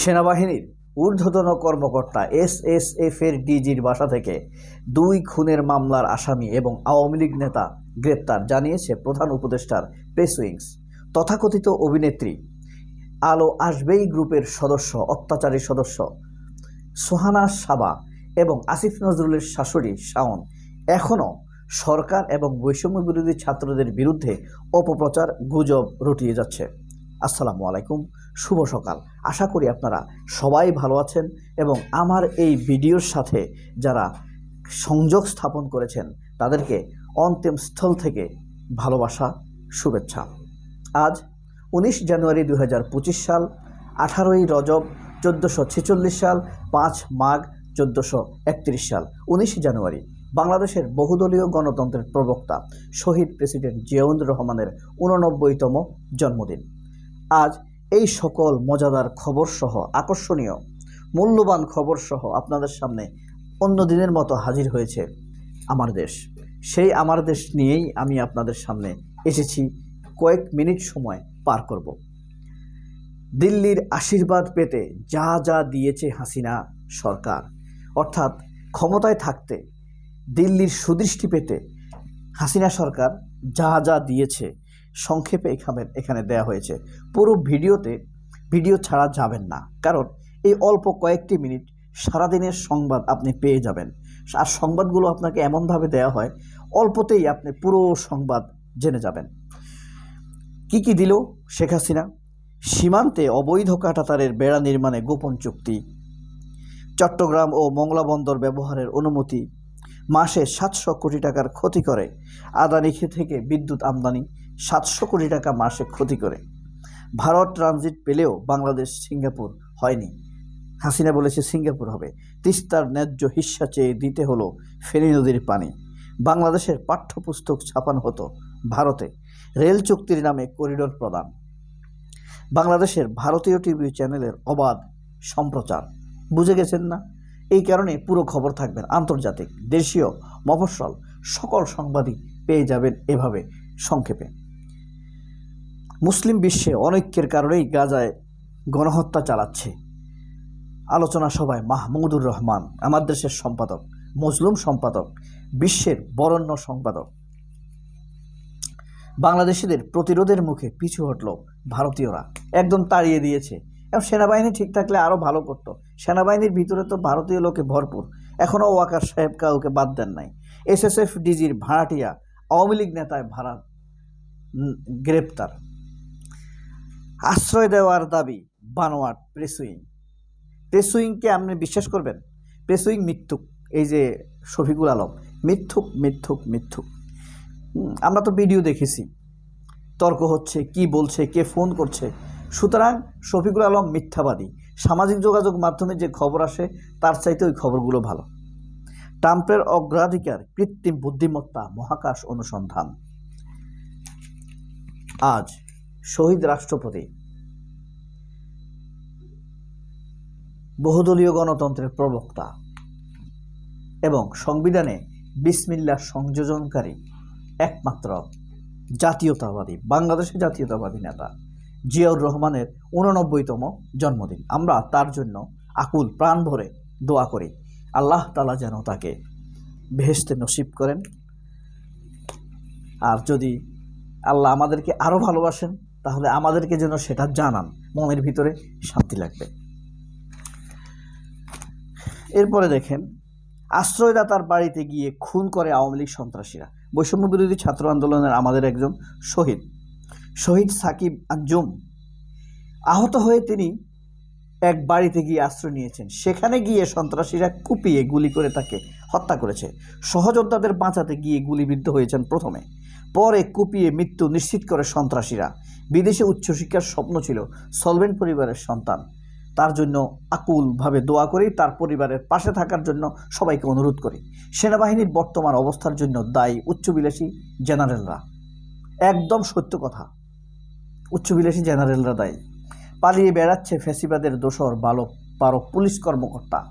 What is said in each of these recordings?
সেনাবাহিনীর ঊর্ধ্বতন কর্মকর্তা এস এস এফ এর ডিজির বাসা থেকে দুই খুনের মামলার আসামি এবং আওয়ামী লীগ নেতা গ্রেপ্তার, জানিয়েছে প্রধান উপদেষ্টার প্রেস উইংস। তথাকথিত অভিনেত্রী আলো আসবেই গ্রুপের সদস্য, অত্যাচারী সদস্য সোহানা সাবা এবং আসিফ নজরুলের শাশুড়ি শাওন। এখনও সরকার এবং বৈষম্য বিরোধী ছাত্রদের বিরুদ্ধে অপপ্রচার গুজব রটিয়ে যাচ্ছে। আসসালামু আলাইকুম। শুভ সকাল। আশা করি আপনারা সবাই ভালো আছেন এবং আমার এই ভিডিওর সাথে যারা সংযোগ স্থাপন করেছেন, তাদেরকে অন্তিম স্থল থেকে ভালোবাসা, শুভেচ্ছা। আজ উনিশ জানুয়ারি দু হাজার পঁচিশ সাল, আঠারোই রজব চোদ্দোশো ছেচল্লিশ সাল, পাঁচ মাঘ চোদ্দোশো একত্রিশ সাল, উনিশ জানুয়ারি। বাংলাদেশের বহুদলীয় গণতন্ত্রের প্রবক্তা, শহীদ প্রেসিডেন্ট জিয়াউর রহমানের উননব্বইতম জন্মদিন। আজ এই সকল মজাদার খবর সহ আকর্ষণীয়, মূল্যবান খবর সহ আপনাদের সামনে অন্য দিনের মতো হাজির হয়েছে আমার দেশ। সেই আমার দেশ নিয়েই আমি আপনাদের সামনে এসেছি, কয়েক মিনিট সময় পার করব। দিল্লির আশীর্বাদ পেতে যা যা দিয়েছে হাসিনা সরকার, অর্থাৎ ক্ষমতায় থাকতে, দিল্লির সুদৃষ্টি পেতে হাসিনা সরকার যা যা দিয়েছে সংক্ষেপে এখানে এখানে দেয়া হয়েছে। পুরো ভিডিওতে, ভিডিও ছাড়া যাবেন না। কারণ এই অল্প কয়েকটি মিনিট সারাদিনের সংবাদ আপনি পেয়ে যাবেন। আর সংবাদগুলো আপনাকে এমনভাবে দেওয়া হয়, অল্পতেই আপনি পুরো সংবাদ জেনে যাবেন। কি কি দিল শেখ হাসিনা? সীমান্তে অবৈধ কাটাতারের বেড়া নির্মাণে গোপন চুক্তি। চট্টগ্রাম ও মংলা বন্দর ব্যবহারের অনুমতি। মাসে সাতশো কোটি টাকার ক্ষতি করে। আদানি থেকে বিদ্যুৎ আমদানি। সাতশো কোটি টাকা মাসে ক্ষতি করে। ভারত ট্রানজিট পেলেও বাংলাদেশ সিঙ্গাপুর হয়নি। হাসিনা বলেছে সিঙ্গাপুর হবে। তিস্তার ন্যায্য হিস্সা চেয়ে দিতে হলো ফেনী নদীর পানি। বাংলাদেশের পাঠ্যপুস্তক ছাপানো হতো ভারতে। রেল চুক্তির নামে করিডোর প্রদান। বাংলাদেশের ভারতীয় টিভি চ্যানেলের অবাধ সম্প্রচার। বুঝে গেছেন না? এই কারণে পুরো খবর থাকবেন আন্তর্জাতিক। দেশীয় মফস্বল সকল সংবাদই পেয়ে যাবেন এভাবে সংক্ষেপে। মুসলিম বিশ্বে অনৈক্যের কারণেই গাজায় গণহত্যা চালাচ্ছে। আলোচনা সভায় মাহমুদুর রহমান, আমার দেশের সম্পাদক, মজলুম সম্পাদক, বিশ্বের বরণ্য সম্পাদক। বাংলাদেশিদের প্রতিরোধের মুখে পিছু হটল ভারতীয়রা। একদম তাড়িয়ে দিয়েছে। এবং সেনাবাহিনী ঠিক থাকলে আরও ভালো করতো। সেনাবাহিনীর ভিতরে তো ভারতীয় লোকে ভরপুর। এখনও ওয়াকার সাহেব কাউকে বাদ দেন নাই। এসএসএফ ডিজির ভাড়াটিয়া আওয়ামী লীগ নেতায় ভাড়া গ্রেপ্তার। আশ্রয় দেওয়ার দাবি বানোয়াট প্রেসুইং প্রেসুইংকে আপনি বিশ্বাস করবেন? প্রেসুইং মিথ্যুক, এই যে শফিকুল আলম। মিথ্যুক মিথ্যুক মিথ্যুক। আমরা তো ভিডিও দেখেছি। তর্ক হচ্ছে, কি বলছে, কে ফোন করছে। সুতরাং শফিকুল আলম মিথ্যাবাদী। সামাজিক যোগাযোগ মাধ্যমে যে খবর আসে, তার চাইতে ওই খবরগুলো ভালো। ট্রাম্পের অগ্রাধিকার, কৃত্রিম বুদ্ধিমত্তা, মহাকাশ অনুসন্ধান। আজ শহীদ রাষ্ট্রপতি। বহুদলীয় গণতন্ত্রের প্রবক্তা এবং সংবিধানে বিসমিল্লা সংযোজনকারী একমাত্র জাতীয়তাবাদী, বাংলাদেশের জাতীয়তাবাদী নেতা জিয়াউর রহমানের উননব্বইতম জন্মদিন। আমরা তার জন্য আকুল প্রাণ ভরে দোয়া করি। আল্লাহ তালা যেন তাকে বেহেস্তে নসিব করেন। আর যদি আল্লাহ আমাদেরকে আরও ভালোবাসেন তাহলে আমাদেরকে যেন সেটা জানান মনের ভিতরে শান্তি লাগবে। এরপরে দেখেন, আশ্রয়দাতার বাড়িতে গিয়ে খুন করে আওয়ামী লীগ সন্ত্রাসীরা। বৈষম্য বিরোধী ছাত্র আন্দোলনের আমাদের একজন শহীদ শহীদ সাকিব আঞ্জুম। আহত হয়ে তিনি এক বাড়িতে গিয়ে আশ্রয় নিয়েছেন। সেখানে গিয়ে সন্ত্রাসীরা কুপিয়ে গুলি করে তাকে হত্যা করেছে। সহযোদ্ধাদের বাঁচাতে গিয়ে গুলিবিদ্ধ হয়েছেন প্রথমে। পরে কুপিয়ে মৃত্যু নিশ্চিত করে সন্ত্রাসীরা। বিদেশে উচ্চশিক্ষার স্বপ্ন ছিল সলভেন্ট পরিবারের সন্তান। তার জন্য আকুলভাবে দোয়া করি, তার পরিবারের পাশে থাকার জন্য সবাইকে অনুরোধ করি। সেনাবাহিনীর বর্তমান অবস্থার জন্য দায়ী উচ্চবিলাসী জেনারেলরা। একদম সত্য কথা, উচ্চবিলাসী জেনারেলরা দায়ী। পালিয়ে বেড়াচ্ছে ফ্যাসিবাদের দোসর বালক পারক পুলিশ কর্মকর্তা।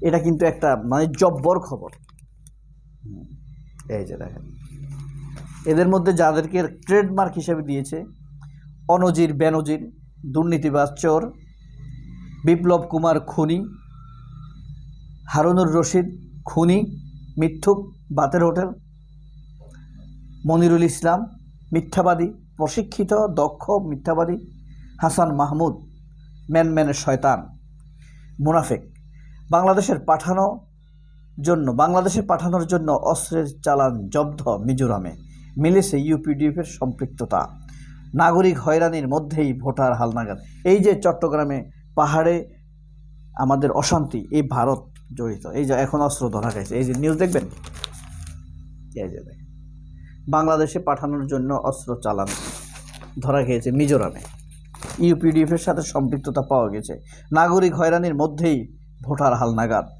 এটা কিন্তু একটা মানে জব্বর খবর। এই যে দেখেন। এদের মধ্যে যাদেরকে ট্রেডমার্ক হিসেবে দিয়েছে, অনজির, বেনজির, দুর্নীতিবাজ চোর, বিপ্লব কুমার খুনি, হারুনুর রশিদ খুনি, মিথ্যুক বাতের হোটেল, মনিরুল ইসলাম, মিথ্যাবাদী, প্রশিক্ষিত, দক্ষ, মিথ্যাবাদী, হাসান মাহমুদ ম্যানম্যানের শয়তান, মুনাফেক। বাংলাদেশের পাঠানো জন্য, বাংলাদেশে পাঠানোর জন্য অস্ত্রের চালান জব্দ মিজোরামে। মিলেছে ইউপিডিএফের সম্পৃক্ততা। নাগরিক হয়রানির মধ্যেই ভোটার হালনাগাদ। এই যে চট্টগ্রামে পাহাড়ে আমাদের অশান্তি, এই ভারত জড়িত। এই যে এখন অস্ত্র ধরা গেছে। এই যে নিউজ দেখবেন? বাংলাদেশে পাঠানোর জন্য অস্ত্র চালান ধরা গিয়েছে মিজোরামে। ইউপিডিএফের সাথে সম্পৃক্ততা পাওয়া গেছে। নাগরিক হয়রানির মধ্যেই ভোটার হালনাগাদ।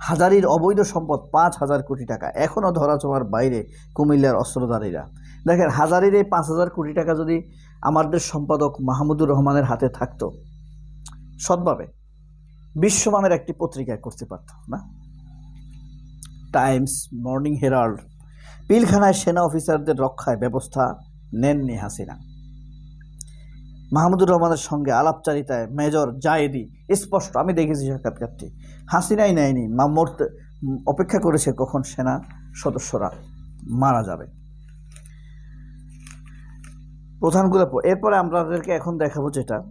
হাজারির অবৈধ সম্পদ পাঁচ হাজার কোটি টাকা। এখনও ধরাছোঁয়ার বাইরে কুমিল্লার অস্ত্রধারীরা। দেখেন, হাজারির এই পাঁচ হাজার কোটি টাকা যদি আমাদের সম্পাদক মাহমুদুর রহমানের হাতে থাকতো, সৎভাবে বিশ্বমানের একটি পত্রিকা করতে পারত না? টাইমস, মর্নিং হেরাল্ড, পিলখানায় সেনা অফিসারদের রক্ষায় ব্যবস্থা নেননি হাসিনা। মাহমুদুর রহমানের সঙ্গে আলাপচারিতায় মেজর জায়েদি স্পষ্ট, আমি দেখেছি সাক্ষাৎকারটি। হাসিনাই নেয়নি, মা মরতে অপেক্ষা করেছে কখন সেনা সদস্যরা মারা যাবে। প্রধানগুলো এরপরে আপনাদেরকে এখন দেখাবো যেটা,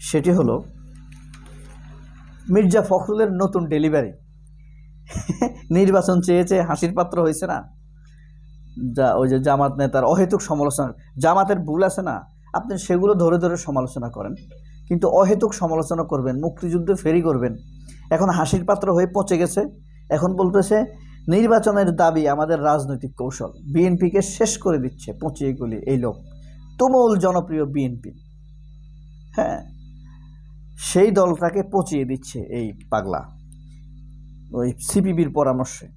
সেটি হলো মির্জা ফখরুলের নতুন ডেলিভারি। নির্বাচন চেয়েছে, হাসির পাত্র হয়েছে না? যা, ওই যে জামাত নেতার অহেতুক সমালোচনা, জামাতের ভুল আছে না? আপনি সেগুলো ধরে ধরে সমালোচনা করেন। কিন্তু অহেতুক সমালোচনা করবেন, মুক্তিযুদ্ধে ফেরি করবেন। এখন হাসির পাত্র হয়ে পচে গেছে। এখন বলতেছে, নির্বাচনের দাবি আমাদের রাজনৈতিক কৌশল। বিএনপিকে শেষ করে দিচ্ছে পচিয়ে গুলি এই লোক। তুমুল জনপ্রিয় বিএনপি। হ্যাঁ সেই দলটাকে পচিয়ে দিচ্ছে এই পাগলা। ওই সিপিবির পরামর্শে।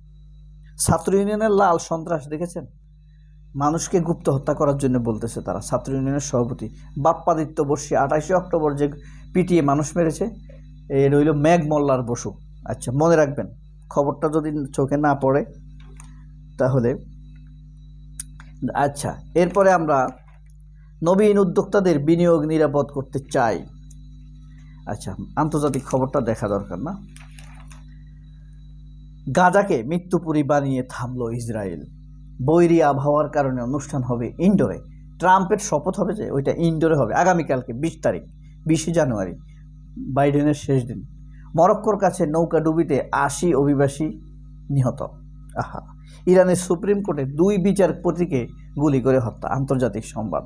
ছাত্র ইউনিয়নের লাল সন্ত্রাস দেখেছেন? মানুষকে গুপ্ত হত্যা করার জন্য বলতেছে তারা। ছাত্র ইউনিয়নের সভাপতি বাপ্পাদিত্য বর্ষী, আঠাশে অক্টোবর যে পিটিয়ে মানুষ মেরেছে, এ রইল মেঘ মোল্লার বসু। আচ্ছা মনে রাখবেন, খবরটা যদি চোখে না পড়ে, তাহলে আচ্ছা এরপরে আমরা নবীন উদ্যোক্তাদের বিনিয়োগ নিরাপদ করতে চাই। আচ্ছা আন্তর্জাতিক খবরটা দেখা দরকার না। গাজাকে মৃত্যুপুরী বানিয়ে থামলো ইসরায়েল। বৈরী আবহাওয়ার কারণে অনুষ্ঠান হবে ইনডোরে। ট্রাম্পের শপথ হবে যে ওইটা ইনডোরে হবে আগামীকালকে, বিশ তারিখ, বিশে জানুয়ারি, বাইডেনের শেষ দিন। মরক্কোর কাছে নৌকা ডুবিতে আশি অভিবাসী নিহত। আহা, ইরানের সুপ্রিম কোর্টে দুই বিচারপতিকে গুলি করে হত্যা, আন্তর্জাতিক সংবাদ।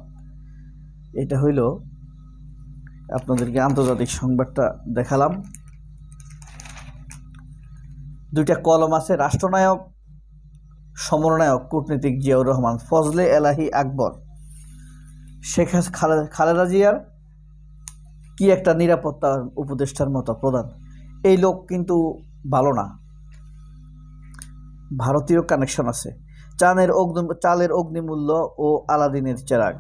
এটা হইল আপনাদেরকে আন্তর্জাতিক সংবাদটা দেখালাম। দুইটা কলম আছে, রাষ্ট্রনায়ক সমরনায়ক কূটনীতিক জিয়াউর রহমান, ফজলে এলাহি আকবর, শেখ খালেদা জিয়ার কি একটা নিরাপত্তা উপদেষ্টার মতো প্রধান। এই লোক কিন্তু ভালো না। ভারতীয় কানেকশন আছে। চানের অগ্নি চালের অগ্নিমূল্য ও আলাদিনের চেরাগ।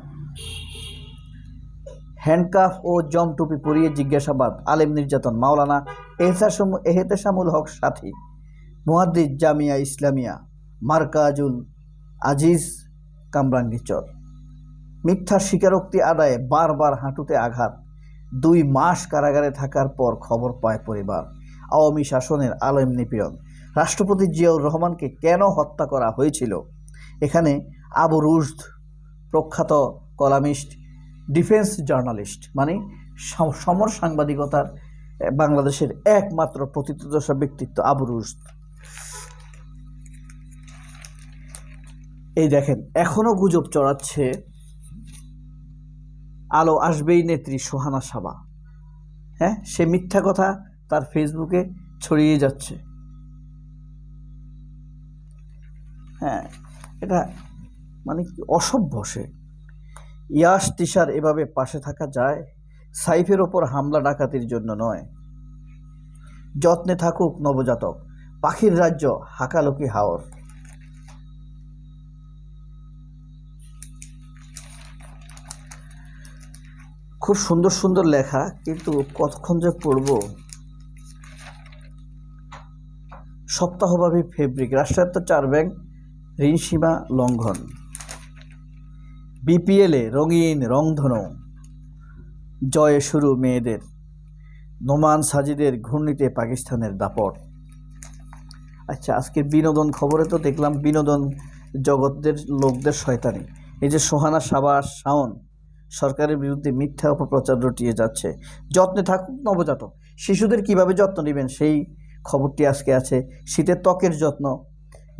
হ্যান্ডকাফ ও জম টুপি পরিয়ে জিজ্ঞাসাবাদ। আলেম নির্যাতন, মাওলানা এহতাসম এহতেশামুল হক সাথী, মুহাদ্দিস জামিয়া ইসলামিয়া। মার্কাজুল আজিজ কামরাঙ্গীচর মিথ্যা স্বীকারোক্তি আদায়ে বারবার হাঁটুতে আঘাত। দুই মাস কারাগারে থাকার পর খবর পায় পরিবার। আওয়ামী শাসনের আলেম নিপীড়ন। রাষ্ট্রপতি জিয়াউর রহমানকে কেন হত্যা করা হয়েছিল? এখানে আবু রুশদ, প্রখ্যাত কলামিস্ট, ডিফেন্স জার্নালিস্ট মানে সমর সাংবাদিকতার বাংলাদেশের একমাত্র প্রতিতদশা ব্যক্তিত্ব আবু রুশদ। এই দেখেন, এখনও গুজব চড়াচ্ছে। আলো আসবেই নেত্রী সোহানা সাবা। হ্যাঁ সে মিথ্যা কথা তার ফেসবুকে ছড়িয়ে যাচ্ছে। হ্যাঁ এটা মানে কি অসভ্য সে। ইয়াস তিশার এভাবে পাশে থাকা যায়, সাইফের ওপর হামলা ডাকাতির জন্য নয়। যত্নে থাকুক নবজাতক, পাখির রাজ্য হাকালুকি হাওর। খুব সুন্দর সুন্দর লেখা, কিন্তু কতক্ষণ যে পড়ব? সপ্তাহব্যাপী ফেব্রিক রাষ্ট্রায়ত্ত চার ব্যাংক, ঋণ সীমা লঙ্ঘন। বিপিএলে রঙিন রংধনু জয়ে শুরু মেয়েদের, নোমান সাজিদের ঘূর্ণিতে পাকিস্তানের দাপট। আচ্ছা আজকের বিনোদন খবরে তো দেখলাম বিনোদন জগতের লোকদের শয়তানি। এই যে সোহানা সাবাস শাওন সরকারের বিরুদ্ধে মিথ্যা অপপ্রচার রটিয়ে যাচ্ছে। যত্নে থাকুক নবজাতক। শিশুদের কীভাবে যত্ন নেবেন সেই খবরটি আজকে আছে শীতের ত্বকের যত্ন।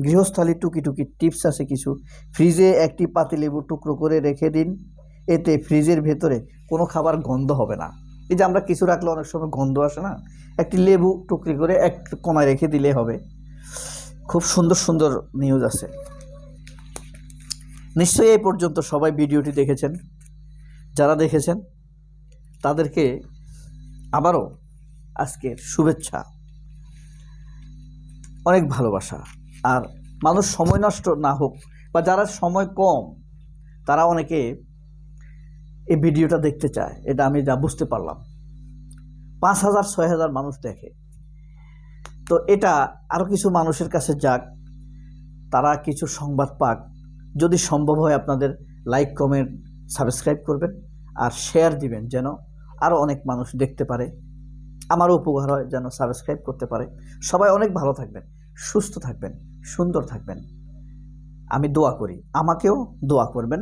গৃহস্থালী টুকি টিপস আছে কিছু। ফ্রিজে একটি পাতিলেবু টুকরো করে রেখে দিন। এতে ফ্রিজের ভেতরে কোনো খাবার গন্ধ হবে না। এই যে আমরা কিছু রাখলে অনেক সময় গন্ধ আসে না? একটি লেবু টুকরি করে এক কোনায় রেখে দিলে হবে। খুব সুন্দর সুন্দর নিউজ আছে। নিশ্চয়ই এই পর্যন্ত সবাই ভিডিওটি দেখেছেন। যারা দেখেছেন, তাদেরকে আবারও আজকের শুভেচ্ছা, অনেক ভালোবাসা। আর মানুষ সময় নষ্ট না হোক বা যারা সময় কম, তারা অনেকে এই ভিডিওটা দেখতে চায়, এটা আমি যা বুঝতে পারলাম। পাঁচ হাজার, ছয় হাজার মানুষ দেখে। তো এটা আরও কিছু মানুষের কাছে যাক, তারা কিছু সংবাদ পাক। যদি সম্ভব হয় আপনাদের লাইক কমেন্ট সাবস্ক্রাইব করবেন। আর শেয়ার দিবেন যেন আরও অনেক মানুষ দেখতে পারে। আমারও উপকার হয় যেন সাবস্ক্রাইব করতে পারে। সবাই অনেক ভালো থাকবেন, সুস্থ থাকবেন, সুন্দর থাকবেন। আমি দোয়া করি, আমাকেও দোয়া করবেন,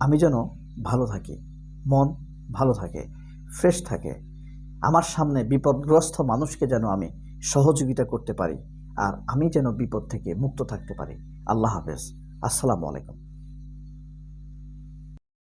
আমি যেন ভালো থাকি, মন ভালো থাকে ফ্রেশ থাকে। আমার সামনে বিপদগ্রস্ত মানুষকে যেন আমি সহযোগিতা করতে পারি, আর আমি যেন বিপদ থেকে মুক্ত থাকতে পারি। আল্লাহ হাফেজ। আসসালামু আলাইকুম।